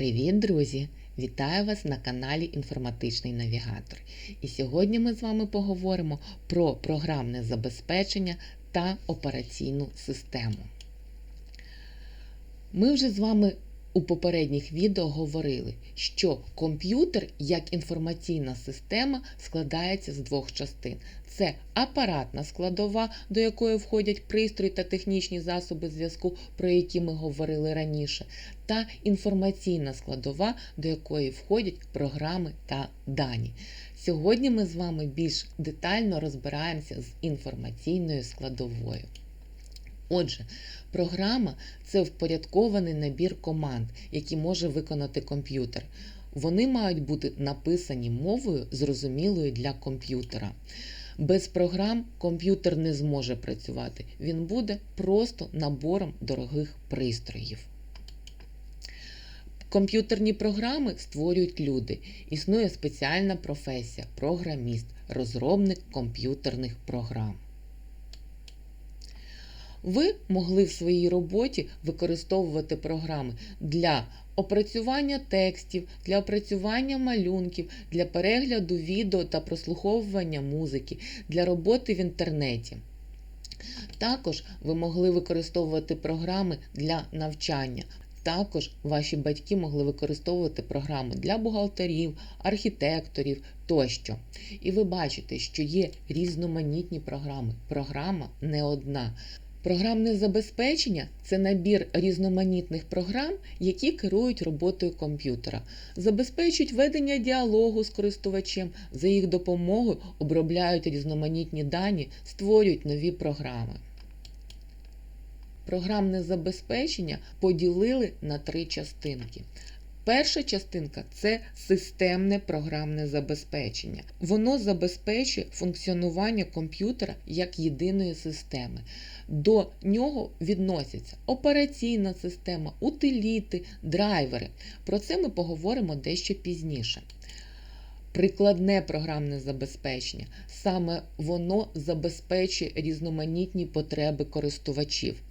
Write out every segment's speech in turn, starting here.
Привіт, друзі! Вітаю вас на каналі Інформатичний Навігатор. І сьогодні ми з вами поговоримо про програмне забезпечення та операційну систему. Ми вже з вами у попередніх відео говорили, що комп'ютер як інформаційна система складається з двох частин: це апаратна складова, до якої входять пристрої та технічні засоби зв'язку, про які ми говорили раніше, та інформаційна складова, до якої входять програми та дані. Сьогодні ми з вами більш детально розбираємося з інформаційною складовою. Отже, програма це впорядкований набір команд, які може виконати комп'ютер. Вони мають бути написані мовою, зрозумілою для комп'ютера. Без програм комп'ютер не зможе працювати. Він буде просто набором дорогих пристроїв. Комп'ютерні програми створюють люди. Існує спеціальна професія програміст, розробник комп'ютерних програм. Ви могли в своїй роботі використовувати програми для опрацювання текстів, для опрацювання малюнків, для перегляду відео та прослуховування музики, для роботи в інтернеті. Також ви могли використовувати програми для навчання. Також ваші батьки могли використовувати програми для бухгалтерів, архітекторів тощо. І ви бачите, що є різноманітні програми. Програма не одна. Програмне забезпечення це набір різноманітних програм, які керують роботою комп'ютера, забезпечують ведення діалогу з користувачем, за їх допомогою обробляють різноманітні дані, створюють нові програми. Програмне забезпечення поділили на три частинки. Перша частинка це системне програмне забезпечення. Воно забезпечує функціонування комп'ютера як єдиної системи. До нього відносяться операційна система, утиліти, драйвери. Про це ми поговоримо дещо пізніше. Прикладне програмне забезпечення. Саме воно забезпечує різноманітні потреби користувачів.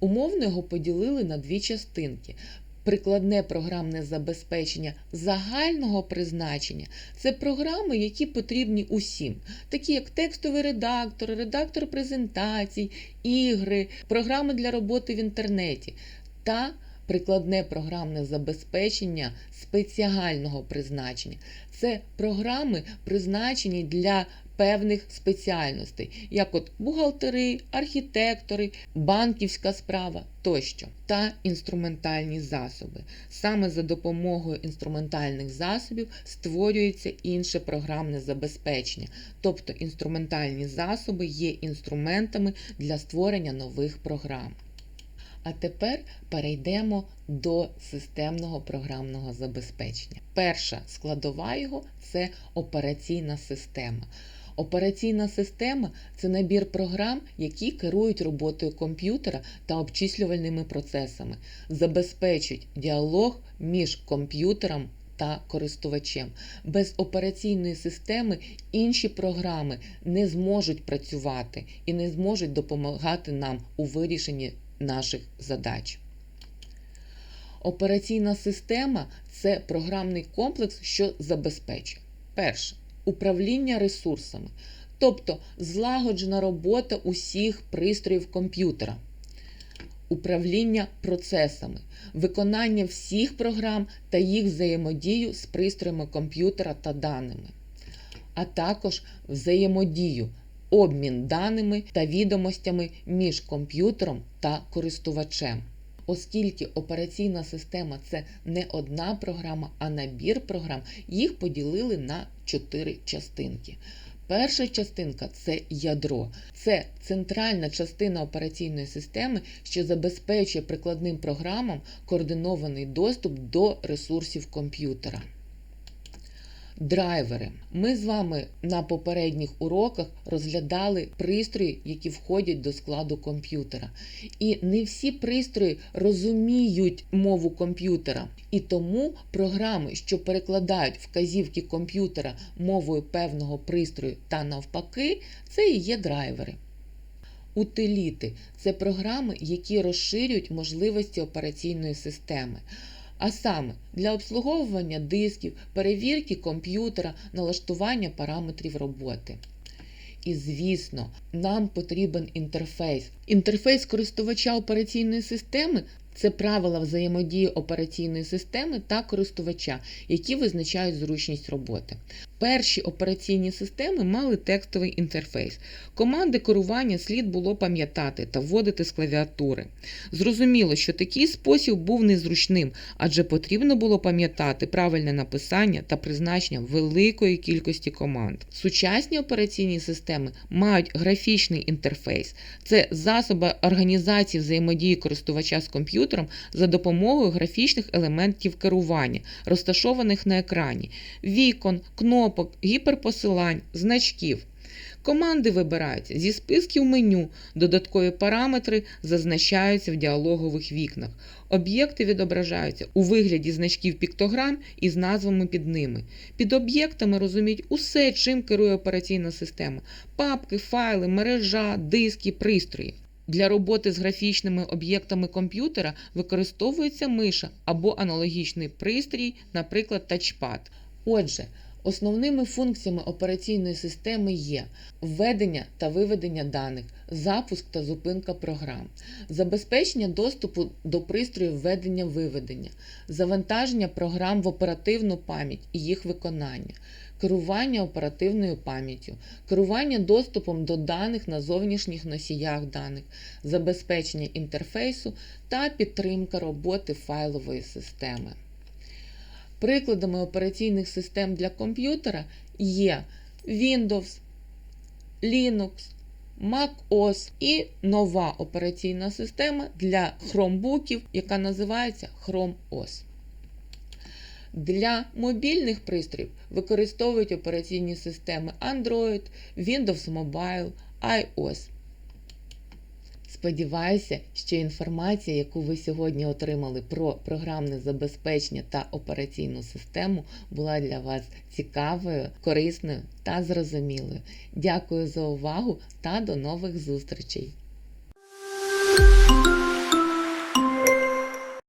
Умовно його поділили на дві частинки. Прикладне програмне забезпечення загального призначення це програми, які потрібні усім, такі як текстовий редактор, редактор презентацій, ігри, програми для роботи в інтернеті та прикладне програмне забезпечення спеціального призначення. Це програми, призначені для певних спеціальностей, як от бухгалтери, архітектори, банківська справа тощо, та інструментальні засоби. Саме за допомогою інструментальних засобів створюється інше програмне забезпечення, тобто інструментальні засоби є інструментами для створення нових програм. А тепер перейдемо до системного програмного забезпечення. Перша складова його це операційна система. Операційна система це набір програм, які керують роботою комп'ютера та обчислювальними процесами, забезпечують діалог між комп'ютером та користувачем. Без операційної системи інші програми не зможуть працювати і не зможуть допомагати нам у вирішенні наших задач. Операційна система це програмний комплекс, що забезпечує перше управління ресурсами, тобто злагоджена робота усіх пристроїв комп'ютера, управління процесами, виконання всіх програм та їх взаємодію з пристроями комп'ютера та даними, а також взаємодію. Обмін даними та відомостями між комп'ютером та користувачем. Оскільки операційна система це не одна програма, а набір програм, їх поділили на чотири частинки. Перша частинка це ядро. Це центральна частина операційної системи, що забезпечує прикладним програмам координований доступ до ресурсів комп'ютера. Драйвери. Ми з вами на попередніх уроках розглядали пристрої, які входять до складу комп'ютера. І не всі пристрої розуміють мову комп'ютера. І тому програми, що перекладають вказівки комп'ютера мовою певного пристрою та навпаки, це і є драйвери. Утиліти це програми, які розширюють можливості операційної системи. А саме для обслуговування дисків, перевірки комп'ютера, налаштування параметрів роботи. І, звісно, нам потрібен інтерфейс. Інтерфейс користувача операційної системи це правила взаємодії операційної системи та користувача, які визначають зручність роботи. Перші операційні системи мали текстовий інтерфейс. Команди керування слід було пам'ятати та вводити з клавіатури. Зрозуміло, що такий спосіб був незручним, адже потрібно було пам'ятати правильне написання та призначення великої кількості команд. Сучасні операційні системи мають графічний інтерфейс. Це засоби організації взаємодії користувача з комп'ютером за допомогою графічних елементів керування, розташованих на екрані, вікон, кнопок, гіперпосилань, значків. Команди вибираються зі списків меню, додаткові параметри зазначаються в діалогових вікнах. Об'єкти відображаються у вигляді значків піктограм із назвами під ними. Під об'єктами розуміють усе, чим керує операційна система: папки, файли, мережа, диски, пристрої. Для роботи з графічними об'єктами комп'ютера використовується миша або аналогічний пристрій, наприклад, тачпад. Отже, Основними функціями операційної системи є введення та виведення даних, запуск та зупинка програм, забезпечення доступу до пристроїв введення виведення, завантаження програм в оперативну пам'ять і їх виконання, керування оперативною пам'яттю, керування доступом до даних на зовнішніх носіях даних, забезпечення інтерфейсу та підтримка роботи файлової системи. Прикладами операційних систем для комп'ютера є Windows, Linux, Mac OS і нова операційна система для хромбуків, яка називається Chrome OS. Для мобільних пристроїв використовують операційні системи Android, Windows Mobile, iOS. Сподіваюся, що інформація, яку ви сьогодні отримали про програмне забезпечення та операційну систему, була для вас цікавою, корисною та зрозумілою. Дякую за увагу та до нових зустрічей!